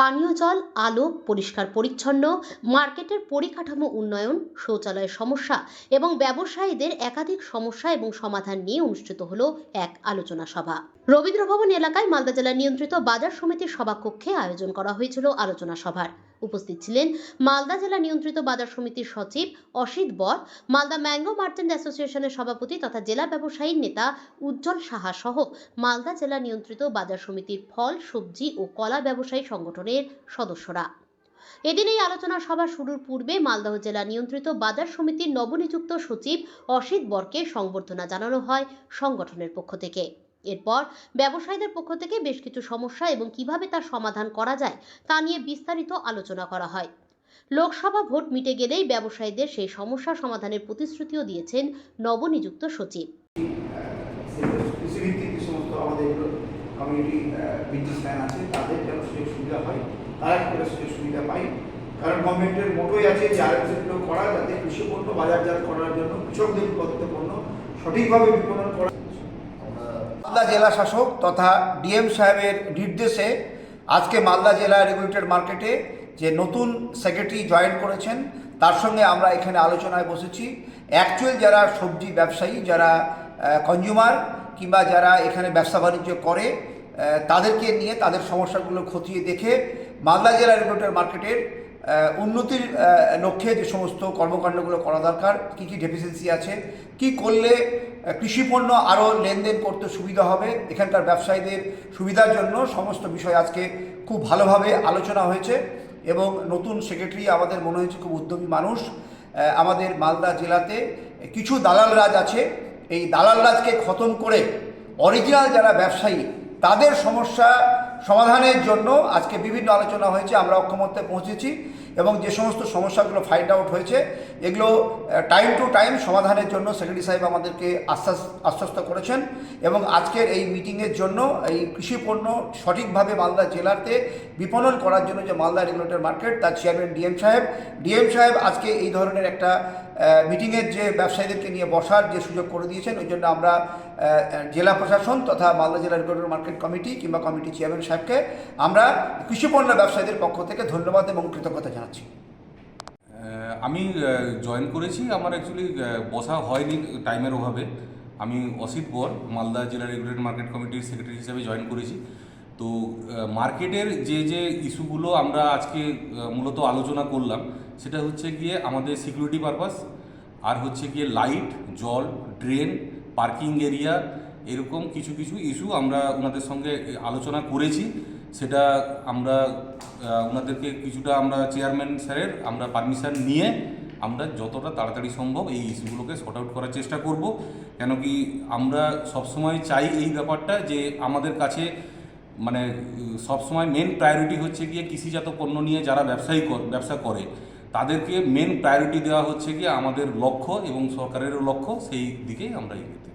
পানীয় জল, আলো, পরিষ্কার পরিচ্ছন্ন, মার্কেটের পরিকাঠামো উন্নয়ন, শৌচালয়ের সমস্যা এবং ব্যবসায়ীদের একাধিক সমস্যা এবং সমাধান নিয়ে অনুষ্ঠিত হল এক আলোচনা সভা। রবীন্দ্র ভবন এলাকায় মালদা জেলা নিয়ন্ত্রিত বাজার সমিতির সভাকক্ষে আয়োজন করা হয়েছিল আলোচনা সভার। উপস্থিত ছিলেন মালদা জেলা নিয়ন্ত্রিত বাজার সমিতির সচিব অসিত বর, মালদা ম্যাঙ্গো মার্চেন্ট অ্যাসোসিয়েশনের সভাপতি তথা জেলা ব্যবসায়ী নেতা উজ্জ্বল সাহা সহ মালদা জেলা নিয়ন্ত্রিত বাজার সমিতির ফল, সবজি ও কলা ব্যবসায়ী সংগঠনের সদস্যরা। এদিন এই আলোচনা সভা শুরুর পূর্বে মালদহ জেলা নিয়ন্ত্রিত বাজার সমিতির নবনিযুক্ত সচিব অসিত বরকে সংবর্ধনা জানানো হয় সংগঠনের পক্ষ থেকে। এরপর ব্যবসায়ীদের পক্ষ থেকে বেশ কিছু সমস্যা এবং কীভাবে তার সমাধান করা যায় তা নিয়ে বিস্তারিত আলোচনা করা হয়। লোকসভা ভোট মিটে গেলেই ব্যবসায়ীদের সেই সমস্যা সমাধানের প্রতিশ্রুতিও দিয়েছেন নবনিযুক্ত সচিব। কারণ গভর্নমেন্টের মোটোই আছে করা, যাতে বাজারজাত করার জন্য কৃষকদের সঠিকভাবে বিপণন করা মালদা জেলা শাসক তথা ডিএম সাহেবের নির্দেশে আজকে মালদা জেলা রেগুলেটেড মার্কেটে যে নতুন সেক্রেটারি জয়েন করেছেন, তার সঙ্গে আমরা এখানে আলোচনায় বসেছি। অ্যাকচুয়াল যারা সবজি ব্যবসায়ী, যারা কনজিউমার কিংবা যারা এখানে ব্যবসা বাণিজ্য করে তাদেরকে নিয়ে তাদের সমস্যাগুলো খতিয়ে দেখে মালদা জেলা রেগুলেটেড মার্কেটের উন্নতির লক্ষ্যে যে সমস্ত কর্মকাণ্ডগুলো করা দরকার কী কী ডেফিসিয়েন্সি আছে কি করলে আহ, কৃষি পণ্য আরও লেনদেন করতে সুবিধা হবে এখানকার ব্যবসায়ীদের সুবিধার জন্য সমস্ত বিষয় আজকে খুব ভালোভাবে আলোচনা হয়েছে এবং নতুন সেক্রেটারি আমাদের মনে হয়েছে খুব উদ্যমী মানুষ আমাদের মালদা জেলাতে কিছু দালাল রাজ আছে এই দালাল রাজকে খতম করে অরিজিনাল যারা ব্যবসায়ী তাদের সমস্যা সমাধানের জন্য আজকে বিভিন্ন আলোচনা হয়েছে, আমরা অক্ষমত্বে পৌঁছেছি এবং যে সমস্ত সমস্যাগুলো ফাইন্ড আউট হয়েছে, এগুলো টাইম টু টাইম সমাধানের জন্য সেক্রেটারি সাহেব আমাদেরকে আশ্বাস, আশ্বস্ত করেছেন এবং আজকের এই মিটিংয়ের জন্য এই কৃষি পণ্য সঠিকভাবে মালদা জেলাতে বিপণন করার জন্য যে মালদা রেগুলেটর মার্কেট তার চেয়ারম্যান ডিএম সাহেব ডিএম সাহেব আজকে এই ধরনের একটা মিটিংয়ের যে ব্যবসায়ীদেরকে নিয়ে বসার যে সুযোগ করে দিয়েছেন, ওই জন্য আমরা জেলা প্রশাসন তথা মালদা জেলা রেগুলেটর মার্কেট কমিটি কিংবা কমিটি চেয়ারম্যান সাহেবকে আমরা কৃষিপণ্য ব্যবসায়ীদের পক্ষ থেকে ধন্যবাদ এবং কৃতজ্ঞতা জানাচ্ছি। আমি জয়েন করেছি। আমার অ্যাকচুয়ালি বসা হয়নি টাইমের অভাবে। আমি অসিত বর, মালদা জেলা রেগুলেটর মার্কেট কমিটির সেক্রেটারি হিসেবে জয়েন করেছি। তো মার্কেটের যে যে ইস্যুগুলো আমরা আজকে মূলত আলোচনা করলাম, সেটা হচ্ছে গিয়ে আমাদের সিকিউরিটি পারপাস আর হচ্ছে গিয়ে লাইট জল ড্রেন পার্কিং এরিয়া এরকম কিছু কিছু ইস্যু আমরা ওনাদের সঙ্গে আলোচনা করেছি। সেটা আমরা ওনাদেরকে কিছুটা আমরা চেয়ারম্যান স্যারের আমরা পারমিশন নিয়ে আমরা যতটা তাড়াতাড়ি সম্ভব এই ইস্যুগুলোকে শর্ট আউট করার চেষ্টা করব। কেন কি আমরা সবসময় চাই এই ব্যাপারটা যে আমাদের কাছে মানে সবসময় মেন প্রায়োরিটি হচ্ছে গিয়ে কৃষিজাত পণ্য নিয়ে যারা ব্যবসায়ী ব্যবসা করে, তাদেরকে মেন প্রায়োরিটি দেওয়া হচ্ছে গিয়ে আমাদের লক্ষ্য এবং সরকারেরও লক্ষ্য, সেই দিকেই আমরা এগোতে